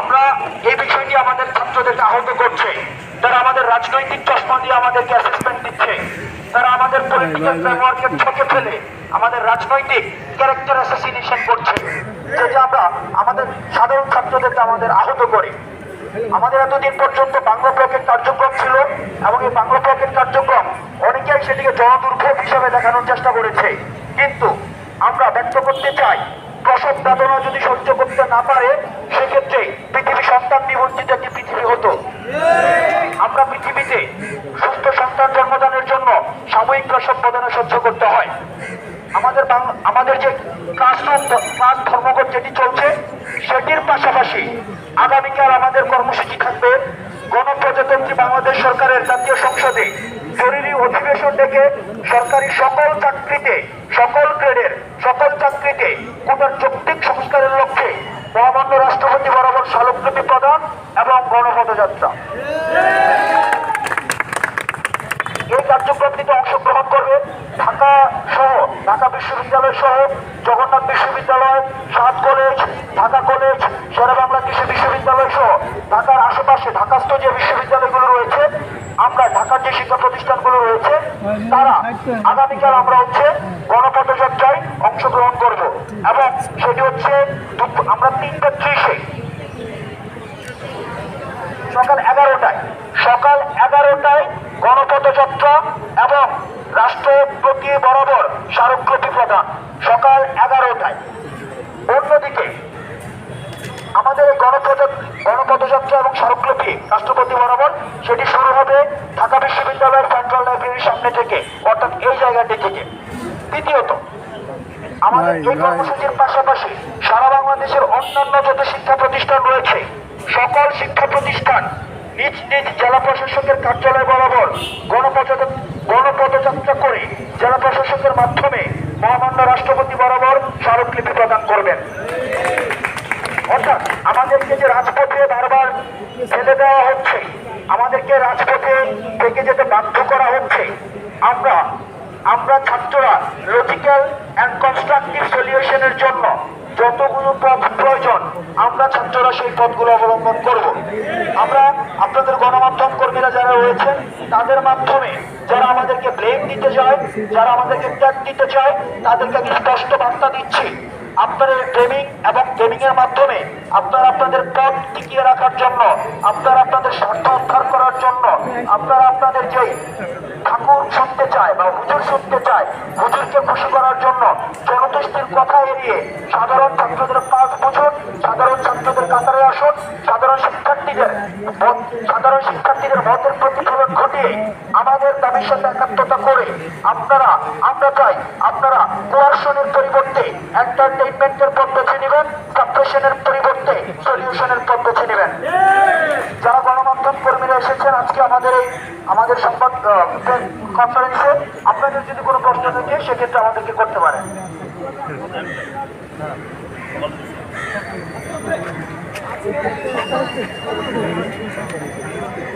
আমরা এই বিষয়টি আমাদের ছাত্রদেরকে আহত করছে। তারা আমাদের রাজনৈতিক চশমা দিয়ে আমাদেরকে অ্যাসেসমেন্ট দিচ্ছে। তারা আমাদের পলিটিক্যাল ফ্রেমওয়ার্কের ছকে ফেলে আমাদের রাজনৈতিক ক্যারেক্টার অ্যাসাসিনেশন করছে। যেটা আমরা আমাদের সাধারণ ছাত্রদেরকে আমাদের আহত করে। আমাদের এতদিন পর্যন্ত বাংলা ব্লকের কার্যক্রম ছিল এবং এই বাংলা ব্লকের কার্যক্রম অনেকেই সেটিকে জনদুর্ভোগ হিসাবে দেখানোর চেষ্টা করেছে। কিন্তু আমরা ব্যক্ত করতে চাই প্রসব বেদনা যদি সহ্য করতে না পারে, সেক্ষেত্রে পৃথিবী সন্তান নিবঞ্চিত একটি পৃথিবী হতো। আমরা পৃথিবীতে সুস্থ সন্তান জন্মদানের জন্য সাময়িক প্রসব বেদনা সহ্য করতে হয়। আমাদের আমাদের যে ক্লাসরুম ক্লাস ধর্মঘট যেটি চলছে, সেটির পাশাপাশি আগামীকাল আমাদের কর্মসূচি থাকবে। গণপ্রজাতন্ত্রী বাংলাদেশ সরকারের জাতীয় সংসদে জরুরি অধিবেশন ডেকে সরকারি সকল চাকরিতে সকল গ্রেডের সকল চাকরিতে কোটার সংস্কারের লক্ষ্যে মহামান্য রাষ্ট্রপতি বরাবর স্মারকলিপি প্রদান এবং গণপদযাত্রা। এই কার্যক্রমটিতে অংশগ্রহণ করবে ঢাকা সহ ঢাকা বিশ্ববিদ্যালয় সহ জগন্নাথ বিশ্ববিদ্যালয়, সাত কলেজ, ঢাকা কলেজ, শেরেবাংলা কৃষি বিশ্ববিদ্যালয় সহ ঢাকার আশেপাশে ঢাকাস্থ যে বিশ্ববিদ্যালয়গুলো রয়েছে আমরা ঢাকার যে শিক্ষা প্রতিষ্ঠানগুলো রয়েছে তারা আগামীকাল আমরা হচ্ছে গণপদযাত্রায় অংশগ্রহণ করব। এবং সেটি হচ্ছে আমরা তিনটা ত্রিশে। সকাল এগারোটায়। সকাল এগারোটায় গণপদযাত্রা এবং রাষ্ট্রপতি বরাবর স্মারকলিপি প্রদান। সকাল এগারোটায় অন্যদিকে আমাদের এই গণপদ গণপদযাত্রা এবং স্মারকলিপি রাষ্ট্রপতি বরাবর সেটি শুরু হবে ঢাকা বিশ্ববিদ্যালয়ের সেন্ট্রাল লাইব্রেরির সামনে থেকে অর্থাৎ এই জায়গাটি থেকে। দ্বিতীয়ত আমাদের এই কর্মসূচির পাশাপাশি সারা বাংলাদেশের অন্যান্য যত শিক্ষা প্রতিষ্ঠান রয়েছে সকল শিক্ষা প্রতিষ্ঠান নিজ নিজ জেলা প্রশাসকের কার্যালয় বরাবর গণপদযাত্রা গণপদযাত্রা করে জেলা প্রশাসকের মাধ্যমে মহামান্য রাষ্ট্রপতি বরাবর স্মারকলিপি প্রদান করবেন। অর্থাৎ আমাদেরকে যে রাজপথে বারবার ফেলে দেওয়া হচ্ছে। আমাদেরকে রাজপথে থেকে যেতে বাধ্য করা হচ্ছে। আমরা আমরা ছাত্ররা লজিক্যাল অ্যান্ড কনস্ট্রাকটিভ সলিউশনের জন্য যতগুলো পথ প্রয়োজন, আমরা ছাত্ররা সেই পথগুলো অবলম্বন করব। আমরা আপনাদের গণমাধ্যম যারা রয়েছেন, তাদের মাধ্যমে যারা আমাদেরকে ব্লেম দিতে চায়, যারা আমাদেরকে ট্যাগ দিতে চায়, তাদেরকে আমি স্পষ্ট বার্তা দিচ্ছি। আপনাদের ট্রেনিং এবং ট্রেনিং এর মাধ্যমে আপনারা আপনাদের পথ টিকিয়ে রাখার জন্য, আপনারা আপনাদের স্বার্থ উদ্ধার করার জন্য, আপনারা আপনাদের যে ঠাকুর শুনতে চায় বা হুজুর শুনতে চায়, হুজুরকে খুশি করার জন্য জনতুষ্টির কথা এড়িয়ে সাধারণ ছাত্রদের পাঁচ কাতারে সাধারণ শিক্ষার্থীদের সাধারণ শিক্ষার্থীদের মতের প্রতিফলন ঘটিয়ে আমাদের দাবির সাথে একাত্মতা করে আপনারা, আমরা চাই আপনারা কোয়ারশনের পরিবর্তে এন্টারটেইনমেন্টের পথ বেছে নেবেন সাপ্রেশনের পরিবর্তে সলিউশনের পথ বেছে নেবেন। যারা গণমাধ্যম কর্মীরা এসেছেন, আজকে আমাদের এই, আমাদের সংবাদ কনফারেন্সে আপনাদের যদি কোনো প্রশ্ন থাকে, সেক্ষেত্রে আমাদেরকে করতে পারেন। 高校の学生たちは、